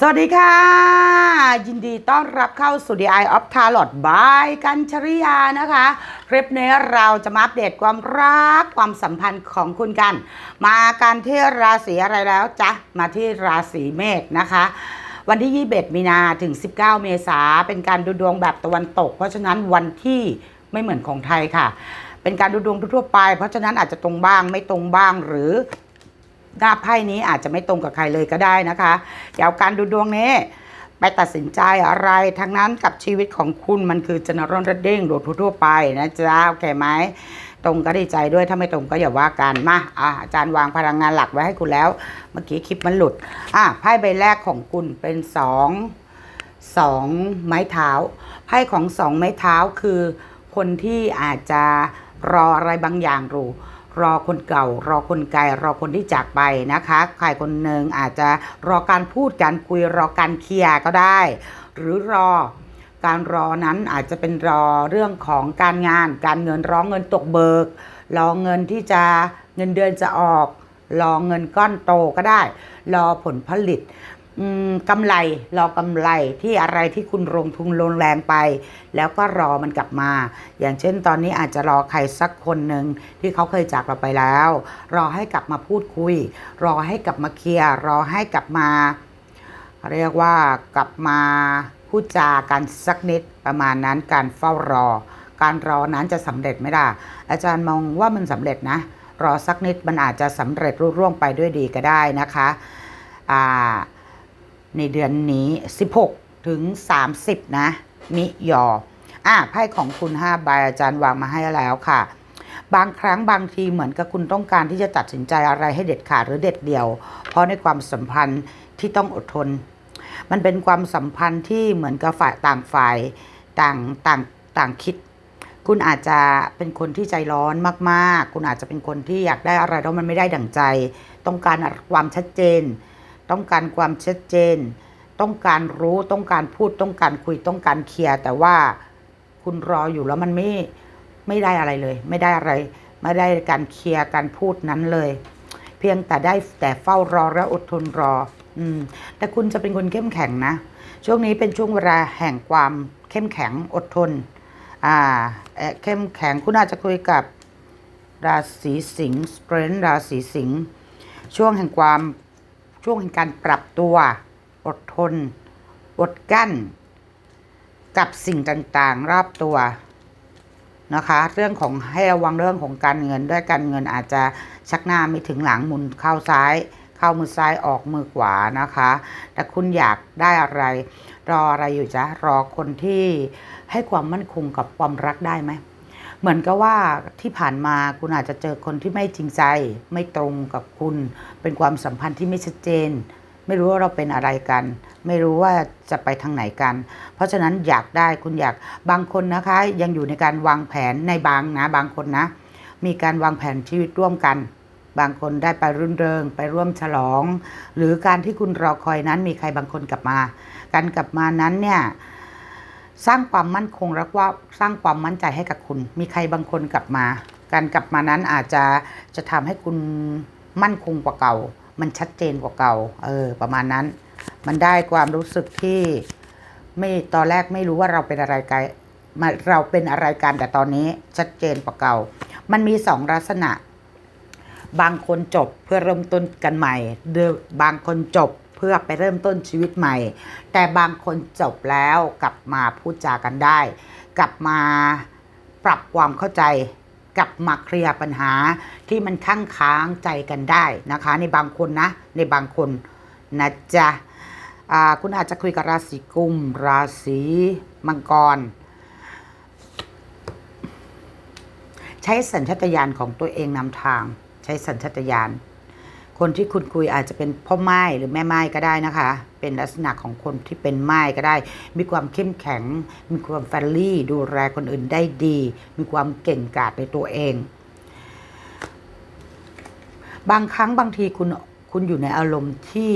สวัสดีค่ะ ยินดีต้อนรับเข้าสู่ The Eye of Tarot by กัญชริยานะคะ คลิปนี้เราจะมาอัปเดตความรักความสัมพันธ์ของคุณกัน มากันที่ราศีอะไรแล้วจ๊ะ มาที่ราศีเมษนะคะวันที่ 21 มีนาถึง 19 เมษาเป็นการดูดวงแบบตะวันตก เพราะฉะนั้นวันที่ไม่เหมือนของไทยค่ะ เป็นการดูดวงทั่วไป เพราะฉะนั้นอาจจะตรงบ้างไม่ตรงบ้างหรือ หน้าไพ่นี้อาจจะไม่ตรงกับใครเลยก็ได้นะคะเดี๋ยวการดูดวงนี้ ไปตัดสินใจอะไรทั้งนั้นกับชีวิตของคุณมันคือจนรอนระเด้งโดดทั่วไปนะจ๊ะโอเคไหมตรงก็ดีใจด้วยถ้าไม่ตรงก็อย่าว่ากันมาอะอาจารย์วางพลังงานหลักไว้ให้คุณแล้ว เมื่อกี้คลิปมันหลุดอะไพ่ใบแรกของคุณเป็นสองสองไม้เท้าไพ่ของสองไม้เท้าคือคนที่อาจจะรออะไรบางอย่างอยู่ รอคนเก่า รอคนไกลรอคนที่จากไปนะคะใครคนหนึ่งอาจจะรอการพูดการคุยรอการเคลียร์ก็ได้ หรือรอการรอนั้นอาจจะเป็นรอเรื่องของการงาน การเงินร้องเงินตกเบิก รอเงินที่จะเงินเดือนจะออก รอเงินก้อนโตก็ได้ รอผลผลิต กำไรรอกำไรที่อะไรที่คุณลงทุนลงแรงไป แล้วก็รอมันกลับมา อย่างเช่นตอนนี้อาจจะรอใครสักคนหนึ่งที่เขาเคยจากเราไปแล้ว รอให้กลับมาพูดคุย รอให้กลับมาเคลียร์รอให้กลับมา เรียกว่ากลับมาพูดจากันสักนิดประมาณนั้นการเฝ้ารอ การรอนั้นจะสำเร็จไหมล่ะอาจารย์มองว่ามันสำเร็จนะ รอสักนิดมันอาจจะสำเร็จรุ่ร่วงไปด้วยดีก็ได้นะคะอ่า ในเดือนนี้ 16 ถึง 30 นะ มิยออะไพ่ของคุณ5ใบอาจารย์วางมาให้แล้วค่ะ บางครั้งบางทีเหมือนกับคุณต้องการที่จะตัดสินใจอะไรให้เด็ดขาดหรือเด็ดเดี่ยว เพราะในความสัมพันธ์ที่ต้องอดทน มันเป็นความสัมพันธ์ที่เหมือนกับฝ่ายต่างฝ่ายต่างต่างต่างคิด คุณอาจจะเป็นคนที่ใจร้อนมาก ๆ คุณอาจจะเป็นคนที่อยากได้อะไรแล้วมันไม่ได้ดั่งใจ ต้องการความชัดเจน ต้องการความชัดเจน ต้องการรู้ต้องการพูดต้องการคุยต้องการเคลียร์แต่ว่าคุณรออยู่แล้วมันไม่ไม่ได้อะไรเลย ไม่ได้อะไร ไม่ได้การเคลียร์การพูดนั้นเลย เพียงแต่ได้แต่เฝ้ารอและอดทนรอ อืม แต่คุณจะเป็นคนเข้มแข็งนะ ช่วงนี้เป็นช่วงเวลาแห่งความเข้มแข็งอดทน อ่าเข้มแข็งคุณอาจจะคุยกับราศีสิงห์สเปรนราศีสิงห์ช่วงแห่งความ ช่วงแห่งการปรับตัว อดทน อดกั้น กับสิ่งต่างๆ รอบตัวนะคะ เรื่องของให้ระวังเรื่องของการเงินด้วยการเงินอาจจะชักหน้าไม่ถึงหลังมุนเข้าซ้าย เข้ามือซ้ายออกมือขวานะคะ แต่คุณอยากได้อะไร รออะไรอยู่จ๊ะรอคนที่ให้ความมั่นคงกับความรักได้ไหม เหมือนกับว่าที่ผ่านมาคุณอาจจะเจอคนที่ไม่จริงใจ ไม่ตรงกับคุณ เป็นความสัมพันธ์ที่ไม่ชัดเจน ไม่รู้ว่าเราเป็นอะไรกัน ไม่รู้ว่าจะไปทางไหนกัน เพราะฉะนั้นอยากได้คุณอยากบางคนนะคะ ยังอยู่ในการวางแผนในบางนะบางคนนะ มีการวางแผนชีวิตร่วมกันบางคนได้ไปรื่นเริงไปร่วมฉลอง หรือการที่คุณรอคอยนั้นมีใครบางคนกลับมา การกลับมานั้นเนี่ย สร้างความมั่นคงและว่าสร้างความมั่นใจให้กับคุณ มีใครบางคนกลับมา การกลับมานั้นอาจจะจะทำให้คุณมั่นคงกว่าเก่า มันชัดเจนกว่าเก่า เออ ประมาณนั้น มันได้ความรู้สึกที่ไม่ตอนแรกไม่รู้ว่าเราเป็นอะไรกันมาเราเป็นอะไรกันแต่ตอนนี้ชัดเจนกว่าเก่า มันมีสองลักษณะ บางคนจบเพื่อเริ่มต้นกันใหม่หรือบางคนจบ เพื่อไปเริ่มต้นชีวิตใหม่ แต่บางคนจบแล้วกลับมาพูดจากันได้ กลับมาปรับความเข้าใจ กลับมาเคลียร์ปัญหาที่มันค้างค้างใจกันได้นะคะ ในบางคนนะ ในบางคนนะจ๊ะคุณอาจจะคุยกับราศีกุม ราศีมังกร ใช้สัญชาตญาณของตัวเองนำทาง ใช้สัญชาตญาณ คนที่คุณคุยอาจจะเป็นพ่อไม้หรือแม่ไม้ก็ได้นะคะ เป็นลักษณะของคนที่เป็นไม้ก็ได้ มีความเข้มแข็ง มีความแฟรลี่ ดูแลคนอื่นได้ดี มีความเก่งกาจในตัวเอง บางครั้งบางทีคุณคุณอยู่ในอารมณ์ที่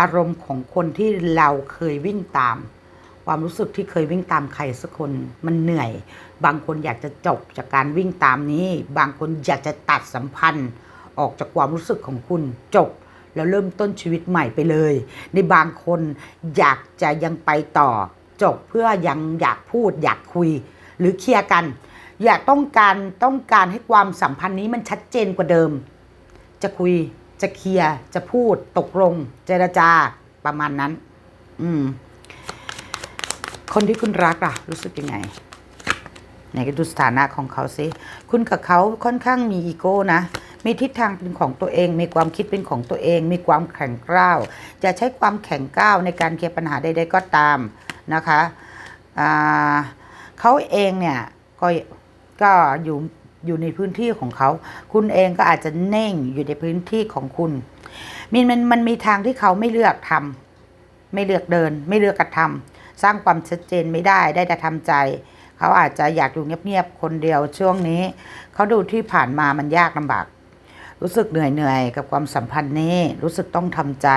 อารมณ์ของคนที่เราเคยวิ่งตาม ความรู้สึกที่เคยวิ่งตามใครสักคนมันเหนื่อย บางคนอยากจะจบจากการวิ่งตามนี้ บางคนอยากจะตัดสัมพันธ์ ออกจากความรู้สึกของคุณจบ แล้วเริ่มต้นชีวิตใหม่ไปเลย ในบางคนอยากจะยังไปต่อ จบเพื่อยังอยากพูดอยากคุย หรือเคลียร์กัน อยากต้องการต้องการให้ความสัมพันธ์นี้มันชัดเจนกว่าเดิม จะคุยจะเคลียร์จะพูดตกลง เจรจาประมาณนั้น อืม คนที่คุณรักอะรู้สึกยังไงไหนก็ดูสถานะของเขาสิ คุณกับเขาค่อนข้างมีอีโก้นะ มีทิศทางเป็นของตัวเอง มีความคิดเป็นของตัวเอง มีความแข็งกร้าว จะใช้ความแข็งกร้าวในการเคลียร์ปัญหาใดๆก็ตามนะคะเขาเองเนี่ยก็ก็อยู่อยู่ในพื้นที่ของเขา คุณเองก็อาจจะเน่งอยู่ในพื้นที่ของคุณมันมันมันมีทางที่เขาไม่เลือกทำไม่เลือกเดิน ไม่เลือกกระทำสร้างความชัดเจนไม่ได้ได้แต่ทำใจ เขาอาจจะอยากอยู่เงียบๆคนเดียวช่วงนี้ เขาดูที่ผ่านมามันยากลำบาก รู้สึกเหนื่อยๆกับความสัมพันธ์นี้ รู้สึกต้องทำใจ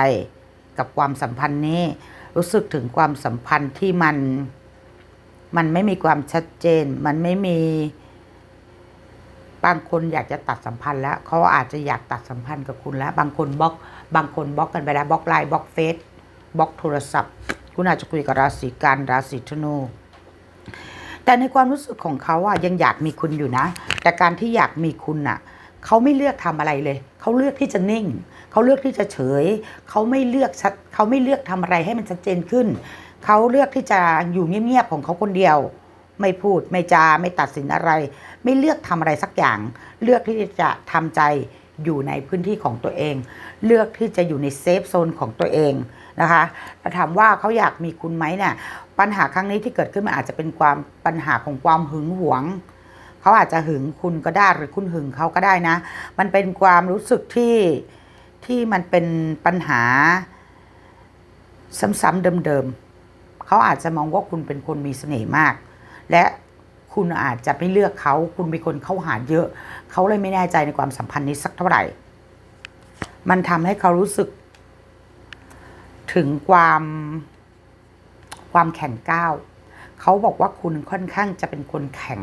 กับความสัมพันธ์นี้ รู้สึกถึงความสัมพันธ์ที่มัน มันไม่มีความชัดเจน มันไม่มีบางคนอยากจะตัดสัมพันธ์แล้วเขาอาจจะอยากตัดสัมพันธ์กับคุณแล้ว บางคนบล็อก บางคนบล็อกกันไปแล้วบล็อกไลน์บล็อกเฟซบล็อกโทรศัพท์ คุณอาจจะคุยกับราศีกันราศีธนูแต่ในความรู้สึกของเขาอะยังอยากมีคุณอยู่นะ แต่การที่อยากมีคุณอะ เขาไม่เลือกทำอะไรเลย เขาเลือกที่จะนิ่ง เขาเลือกที่จะเฉย เขาไม่เลือกชัดเขาไม่เลือกทำอะไรให้มันชัดเจนขึ้น เขาเลือกที่จะอยู่เงียบๆของเขาคนเดียว ไม่พูดไม่จาไม่ตัดสินอะไร ไม่เลือกทำอะไรสักอย่าง เลือกที่จะทำใจอยู่ในพื้นที่ของตัวเอง เลือกที่จะอยู่ในเซฟโซนของตัวเองนะคะแต่ถามว่าเขาอยากมีคุณไหมเนี่ยปัญหาครั้งนี้ที่เกิดขึ้นมันอาจจะเป็นความปัญหาของความหึงหวง เขาอาจจะหึงคุณก็ได้หรือคุณหึงเขาก็ได้นะ มันเป็นความรู้สึกที่ที่มันเป็นปัญหาซ้ำๆเดิมๆเขาอาจจะมองว่าคุณเป็นคนมีเสน่ห์มาก และคุณอาจจะไม่เลือกเขา คุณเป็นคนเข้าหาเยอะ เขาเลยไม่แน่ใจในความสัมพันธ์นี้สักเท่าไหร่ มันทำให้เขารู้สึก ถึงความความแข็งก้าว เขาบอกว่าคุณค่อนข้างจะเป็นคนแข็ง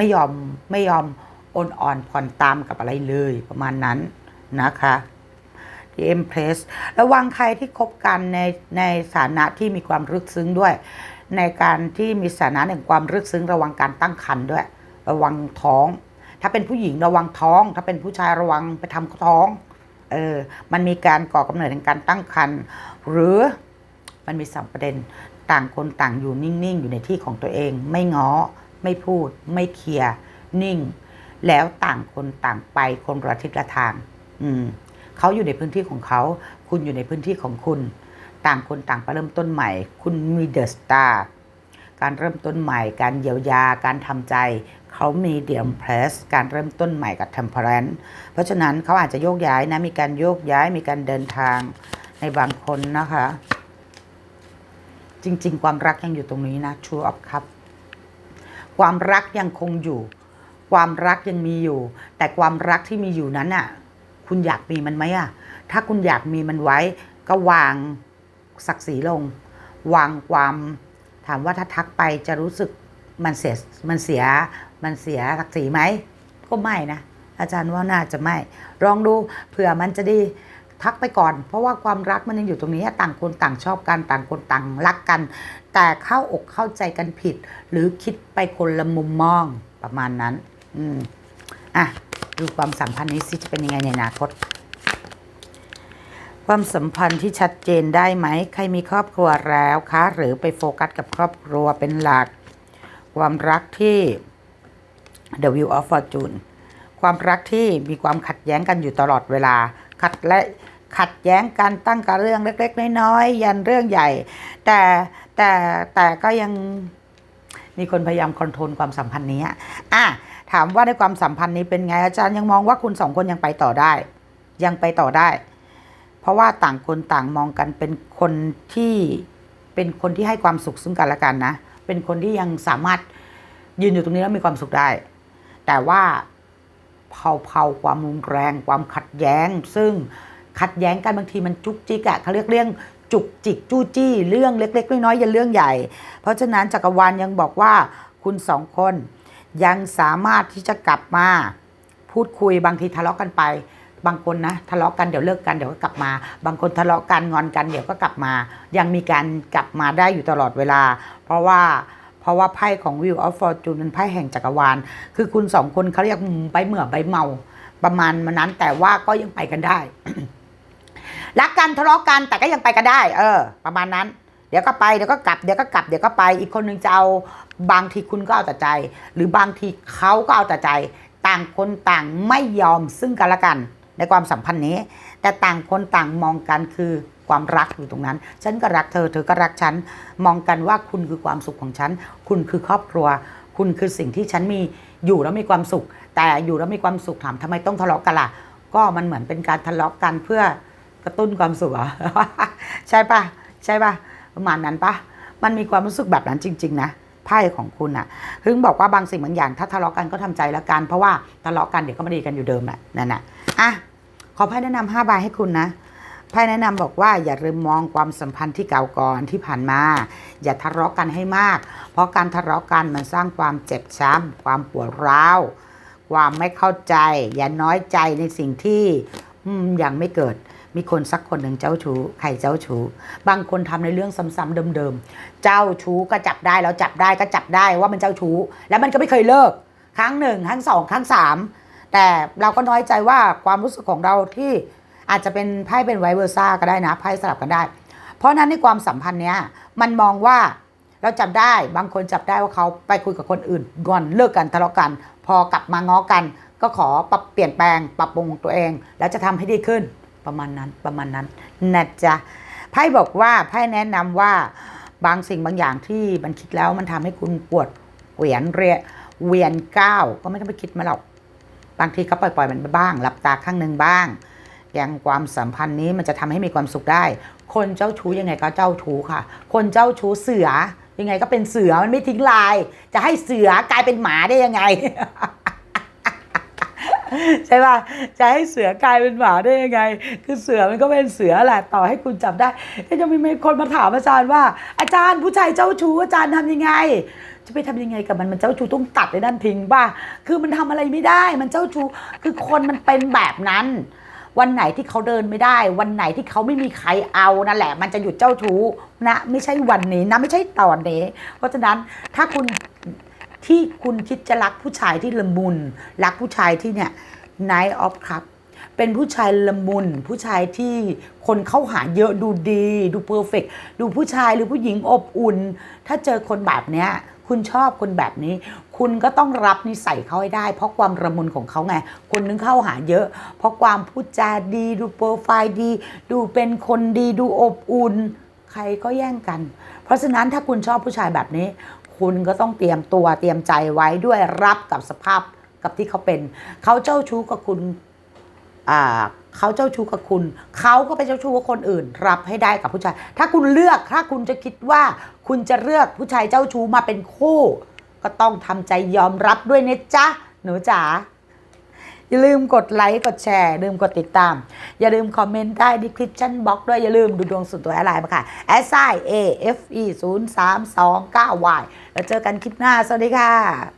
ไม่ยอมไม่ยอมโอนอ่อนผ่อนตามกับอะไรเลยประมาณนั้นนะคะที่เอ็มเพรสระวังใครที่คบกันในในฐานะที่มีความลึกซึ้งด้วย ในการที่มีสถานะแห่งความลึกซึ้ง ระวังการตั้งครรภ์ด้วย ระวังท้อง ถ้าเป็นผู้หญิงระวังท้อง ถ้าเป็นผู้ชายระวังไปทำท้องเออมันมีการก่อกำเนิดแห่งการตั้งครรภ์หรือมันมีสามประเด็นต่างคนต่างอยู่นิ่งๆ อยู่ในที่ของตัวเองไม่ง้อ ไม่พูด ไม่เคลียร์นิ่ง แล้วต่างคนต่างไปคนละทิศละทาง อืมเขาอยู่ในพื้นที่ของเขา คุณอยู่ในพื้นที่ของคุณ ต่างคนต่างไปเริ่มต้นใหม่ คุณมีเดอะสตาร์การเริ่มต้นใหม่ การเยียวยา การทำใจ เขามีเดียมเพรส การเริ่มต้นใหม่กับเทมเพลนเพราะฉะนั้นเขาอาจจะโยกย้ายนะ มีการโยกย้าย มีการเดินทางในบางคนนะคะ จริง ๆ ความรักยังอยู่ตรงนี้นะ True of Cup ความรักยังคงอยู่ ความรักยังมีอยู่ แต่ความรักที่มีอยู่นั้นน่ะ คุณอยากมีมันไหมอะ ถ้าคุณอยากมีมันไว้ ก็วางศักดิ์ศรีลง วางความถามว่าถ้าทักไปจะรู้สึกมันเสียมันเสียมันเสียศักดิ์ศรีไหมก็ไม่นะอาจารย์ว่าน่าจะไม่ลองดูเผื่อมันจะดี ทักไปก่อน เพราะว่าความรักมันยังอยู่ตรงนี้ต่างคนต่างชอบกันต่างคนต่างรักกัน แต่เข้าอกเข้าใจกันผิด หรือคิดไปคนละมุมมองประมาณนั้น อืมอะดูความสัมพันธ์นี้สิจะเป็นยังไงในอนาคต ความสัมพันธ์ที่ชัดเจนได้ไหม ใครมีครอบครัวแล้วคะหรือไปโฟกัสกับครอบครัวเป็นหลัก ความรักที่ The Wheel of Fortune ความรักที่มีความขัดแย้งกันอยู่ตลอดเวลา ขัดและ ขัดแย้งกันตั้งกับเรื่องเล็ก ๆ น้อยๆยันเรื่องใหญ่ แต่แต่แต่ก็ยังมีคนพยายามคอนโทรลความสัมพันธ์นี้อะถามว่าในความสัมพันธ์นี้เป็นไงอาจารย์ยังมองว่าคุณสองคนยังไปต่อได้ ยังไปต่อได้ เพราะว่าต่างคนต่างมองกันเป็นคนที่เป็นคนที่ให้ความสุขซึ่งกันและกันนะ เป็นคนที่ยังสามารถยืนอยู่ตรงนี้แล้วมีความสุขได้ แต่ว่าเผาเผาๆความรุนแรง ความขัดแย้งซึ่ง ขัดแย้งกันบางทีมันจุกจิกอะเขาเรียกเรื่องจุกจิกจู้จี้ เรื่องเล็ก ๆ น้อยๆยันเรื่องใหญ่ เพราะฉะนั้นจักรวาลยังบอกว่าคุณสองคนยังสามารถที่จะกลับมาพูดคุยบางทีทะเลาะกันไป บางคนนะทะเลาะกันเดี๋ยวเลิกกันเดี๋ยวก็กลับมา บางคนทะเลาะกันงอนกันเดี๋ยวก็กลับมา ยังมีการกลับมาได้อยู่ตลอดเวลา เพราะว่าเพราะว่าไพ่ของ Wheel of Fortune เป็นไพ่แห่งจักรวาล คือคุณสองคนเขาเรียกใบเหมื่อใบเมา ประมาณนั้นแต่ว่าก็ยังไปกันได้ รักกันทะเลาะกันแต่ก็ยังไปกันได้ เออ ประมาณนั้น เดี๋ยวก็ไปเดี๋ยวก็กลับเดี๋ยวก็กลับเดี๋ยวก็ไป อีกคนนึงจะเอาบางทีคุณก็เอาแต่ใจ หรือบางทีเขาก็เอาแต่ใจ ต่างคนต่างไม่ยอมซึ่งกันและกัน ในความสัมพันธ์นี้ แต่ต่างคนต่างมองกันคือความรักอยู่ตรงนั้น ฉันก็รักเธอ เธอก็รักฉัน มองกันว่าคุณคือความสุขของฉัน คุณคือครอบครัว คุณคือสิ่งที่ฉันมีอยู่แล้วมีความสุข แต่อยู่แล้วมีความสุขถามทำไมต้องทะเลาะกันล่ะ ก็มันเหมือนเป็นการทะเลาะกันเพื่อ กระตุ้นความสุขเหรอ ใช่ปะใช่ปะประมาณนั้นปะมันมีความรู้สึกแบบนั้นจริง ๆ นะไพ่ของคุณอะถึงบอกว่าบางสิ่งบางอย่างถ้าทะเลาะกันก็ทำใจแล้วกันเพราะว่าทะเลาะกันเดี๋ยวก็ไม่ดีกันอยู่เดิมแหละนั่นน่ะอะขอไพ่แนะนำห้าใบให้คุณนะไพ่แนะนำบอกว่าอย่าลืมมองความสัมพันธ์ที่เก่าก่อนที่ผ่านมา อย่าทะเลาะกันให้มาก เพราะการทะเลาะกันมันสร้างความเจ็บช้ำความปวดร้าวความไม่เข้าใจ อย่าน้อยใจในสิ่งที่ยังไม่เกิด มีคนสักคนหนึ่งเจ้าชู้ใครเจ้าชู้บางคนทำในเรื่องซ้ำๆเดิมๆ เจ้าชู้ก็จับได้แล้วจับได้ก็จับได้ว่ามันเจ้าชู้ แล้วมันก็ไม่เคยเลิก ครั้งหนึ่งครั้งสองครั้งสามแต่เราก็น้อยใจว่าความรู้สึกของเราที่อาจจะเป็นไพ่เป็นไวเวอร์ซ่าก็ได้นะไพ่สลับกันได้ เพราะนั้นในความสัมพันธ์เนี้ยมันมองว่าเราจับได้บางคนจับได้ว่าเขาไปคุยกับคนอื่นก่อนเลิกกันทะเลาะกัน พอกลับมาง้อกัน ก็ขอปรับเปลี่ยนแปลงปรับปรุงตัวเอง แล้วจะทำให้ดีขึ้น ประมาณนั้นประมาณนั้นนะจ๊ะไพ่บอกว่าไพ่แนะนำว่าบางสิ่งบางอย่างที่มันคิดแล้วมันทำให้คุณปวดเหวียนเรียเวียนก้าวก็ไม่ต้องไปคิดมาหรอกบางทีก็ปล่อยๆมันไปบ้างหลับตาข้างหนึ่งบ้าง อย่างความสัมพันธ์นี้มันจะทำให้มีความสุขได้ คนเจ้าชู้ยังไงก็เจ้าชู้ค่ะ คนเจ้าชู้เสือยังไงก็เป็นเสือมันไม่ทิ้งลาย จะให้เสือกลายเป็นหมาได้ยังไง ใช่ป่ะจะให้เสือกลายเป็นหมาได้ยังไง คือเสือมันก็เป็นเสือแหละต่อให้คุณจับได้ก็จะมีคนมาถามอาจารย์ว่า อาจารย์ผู้ชายเจ้าชู้อาจารย์ทำยังไง จะไปทำยังไงกับมันมันเจ้าชู้ต้องตัดไอ้นั่นทิ้งป่ะคือมันทำอะไรไม่ได้มันเจ้าชู้คือคนมันเป็นแบบนั้นวันไหนที่เขาเดินไม่ได้ วันไหนที่เขาไม่มีใครเอานั่นแหละ มันจะหยุดเจ้าชู้นะ ไม่ใช่วันนี้นะ ไม่ใช่ตอนนี้ เพราะฉะนั้นถ้าคุณ ที่คุณคิดจะรักผู้ชายที่ละมุน รักผู้ชายที่เนี่ย Night of Cup เป็นผู้ชายละมุน ผู้ชายที่คนเข้าหาเยอะดูดี ดูเพอร์เฟกดูผู้ชายหรือผู้หญิงอบอุ่น ถ้าเจอคนแบบเนี้ยคุณชอบคนแบบนี้ คุณก็ต้องรับนิสัยเขาให้ได้ เพราะความระมุนของเขาไง คนนึงเข้าหาเยอะ เพราะความพูดจาดี ดูโปรไฟล์ดี ดูเป็นคนดี ดูอบอุ่น ใครก็แย่งกัน เพราะฉะนั้นถ้าคุณชอบผู้ชายแบบนี้ คุณก็ต้องเตรียมตัวเตรียมใจไว้ด้วยรับกับสภาพกับที่เขาเป็น เขาเจ้าชู้กับคุณอ่าเขาเจ้าชู้กับคุณ เขาก็ไปเจ้าชู้กับคนอื่น รับให้ได้กับผู้ชาย ถ้าคุณเลือกถ้าคุณจะคิดว่า คุณจะเลือกผู้ชายเจ้าชู้มาเป็นคู่ ก็ต้องทำใจยอมรับด้วยนะจ๊ะหนูจ๋า อย่าลืมกดไลค์กดแชร์อย่าลืมกดติดตาม อย่าลืมคอมเมนต์ใต้ดีคริปชั่นบล็อกด้วย อย่าลืมดูดวงส่วนตัวอะไรมาค่ะ s i a f e 0 3 2 9 y แล้วเจอกันคลิปหน้า สวัสดีค่ะ